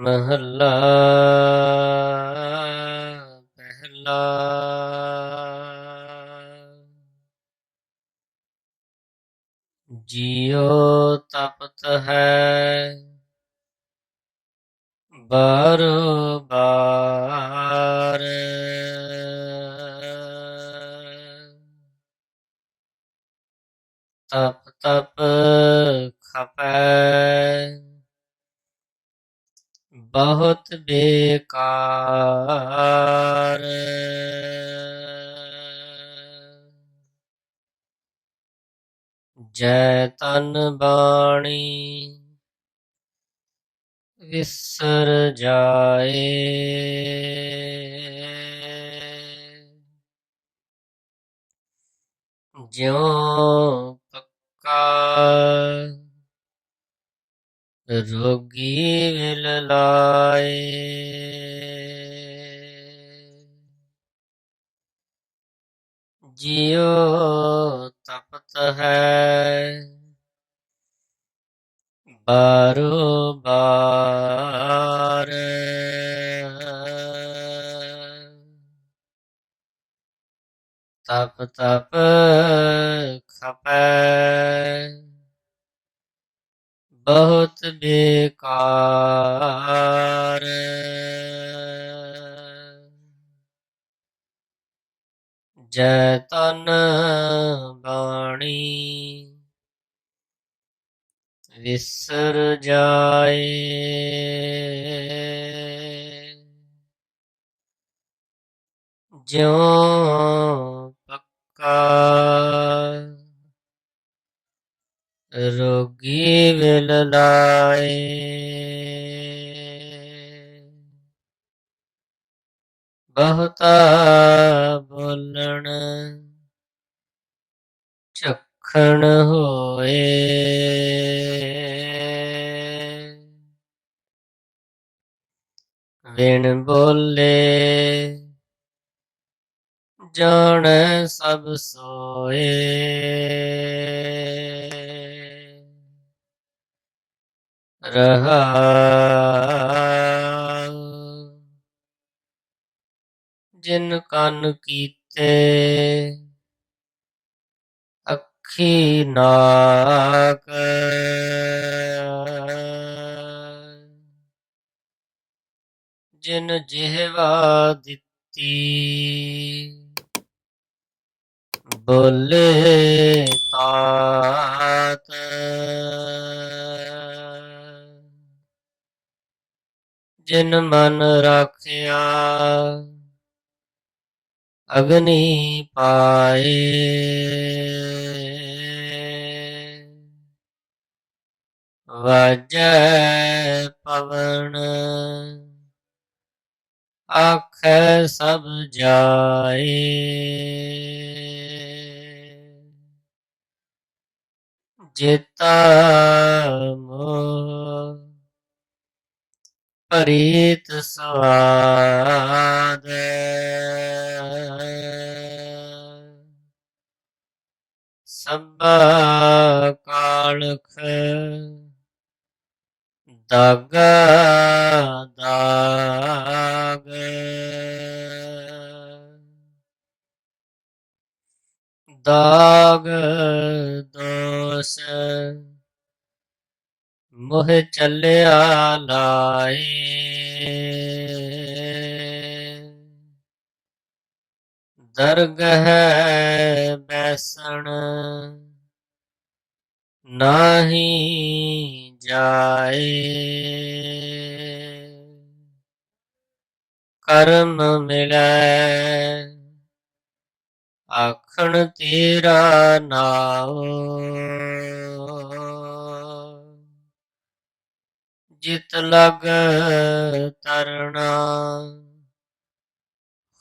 ਮਹੱਲਾ ਪਹਿਲਾ ਜਿਉ ਤਪਤ ਹੈ ਬਾਰੋ ਬਾਰ। ਤਪ ਤਪ ਖਪੈ। ਬਹੁਤ ਬੇਕਾਰ। ਜੈ ਤਨ ਬਾਣੀ ਵਿਸਰ ਜਾਏ। ਜਿਉ ਪੱਕਾ ਰੋਗੀ ਵਿਲ ਲਾਏ। ਜਿਉ ਤਪਤ ਹੈ ਬਾਰੋ ਬਾਰ ਤਪ ਤਪ ਖਪੈ। ਬਹੁਤ ਬੇਕਾਰ। ਜੈ ਤਨ ਬਾਣੀ ਵਿਸਰ ਜਾਏ। ਜਿਉ ਪੱਕਾ ਰੋਗੀ ਵਿਲ ਲਾਏ। ਬਹੁਤਾ ਬੋਲਣ ਚੱਖਣ ਹੋਏ। ਵਿਣ ਬੋਲੇ ਜਾਣ ਸਭ ਸੋਏ। ਰਹਾ ਜਿਨ ਕੰਨ ਕੀਤੇ ਅੱਖੀ ਨਾਕ ਜਿਨ ਜਿਹਵਾ ਦਿੱਤੀ ਬੋਲੇ ਤਾਤ ਜਿਨ ਮਨ ਰਾਖਿਆ ਅਗਨੀ ਪਾਏ। ਵਾਜੈ ਪਵਨ ਆਖੈ ਸਭ ਜਾਏ। ਜੇਤਾ ਮੋਹ ਪ੍ਰੀਤ ਸਵਾਦ। ਸਭਾ ਕਾਲਖ ਦਾਗਾ ਦਾਗ। ਦਾਗ ਦੋਸ ਮੋਹ ਚੱਲਿਆ ਲਾਏ ਦਰਗਹ ਬੈਸਣ ਨਾਹੀ ਜਾਏ। ਕਰਮ ਮਿਲੈ ਆਖਣ ਤੇਰਾ ਨਾਮ ਜਿਤ ਲਗ ਤਰਣਾ।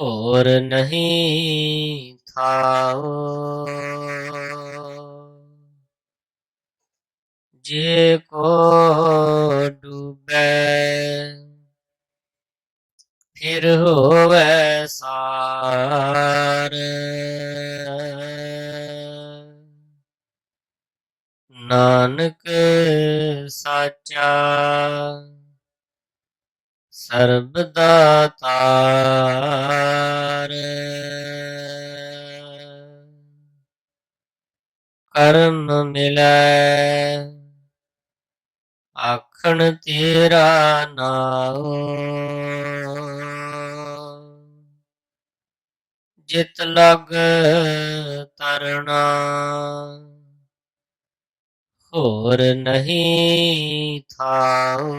ਹੋਰ ਨਹੀਂ ਥਾਓ ਜੇ ਕੋ ਡੁਬੈ ਫਿਰ ਹੋਵੇ ਸਾਰ। ਸਰਬ ਦਾ ਤਾਰ ਕਰਮ ਮਿਲੈ ਆਖਣ ਤੇਰਾ ਨਾਉ। ਜਿਤ ਲਗ ਤਰਣਾ ਹੋਰ ਨਹੀਂ ਥਾਉ।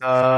ਜੀ